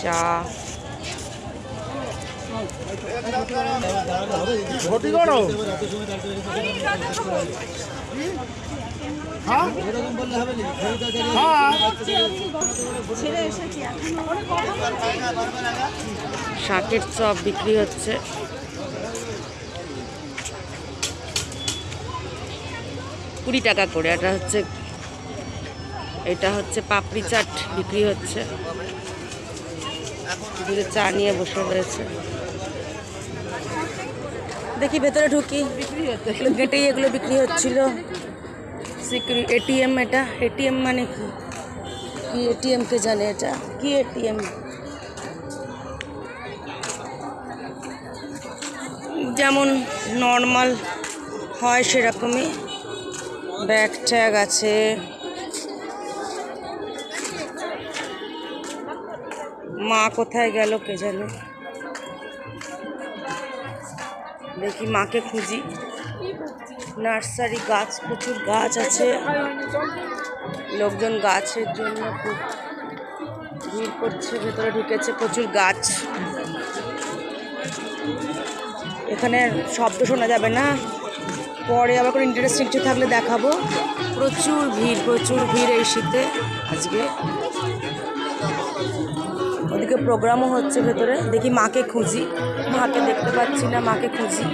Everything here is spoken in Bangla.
চা। ঘটি করো হ্যাঁ? হ্যাঁ। শাকের চপ বিক্রি হচ্ছে। কুড়ি টাকা করে এটা হচ্ছে এটা হচ্ছে পাপড়ি চাট বিক্রি হচ্ছে। দুধে চা নিয়ে বসে রয়েছে। দেখি ভেতরে ঢুকি। গেটেই এগুলো বিক্রি হচ্ছিল। এটিএম এটা। এটিএম মানে কি? কি এটিএম কে জানে এটা? কি এটিএম যেমন নর্মাল হয় সেরকমই। ব্যাগ ট্যাগ আছে। মা কোথায় গেল কে জানে? দেখি মাকে খুঁজি। নার্সারি গাছ, প্রচুর গাছ আছে। লোকজন গাছের জন্য খুব ভিড় করছে, ভেতরে ঢুকেছে প্রচুর গাছ। এখানে শব্দ শোনা যাবে না। পরে আবার কোনো ইন্টারেস্টিং কিছু থাকলে দেখাবো। প্রচুর ভিড় প্রচুর ভিড় এই শীতে আজকে। ওদিকে প্রোগ্রামও হচ্ছে ভেতরে। দেখি মাকে খুঁজি। মাকে দেখতে পাচ্ছি না মাকে খুঁজি।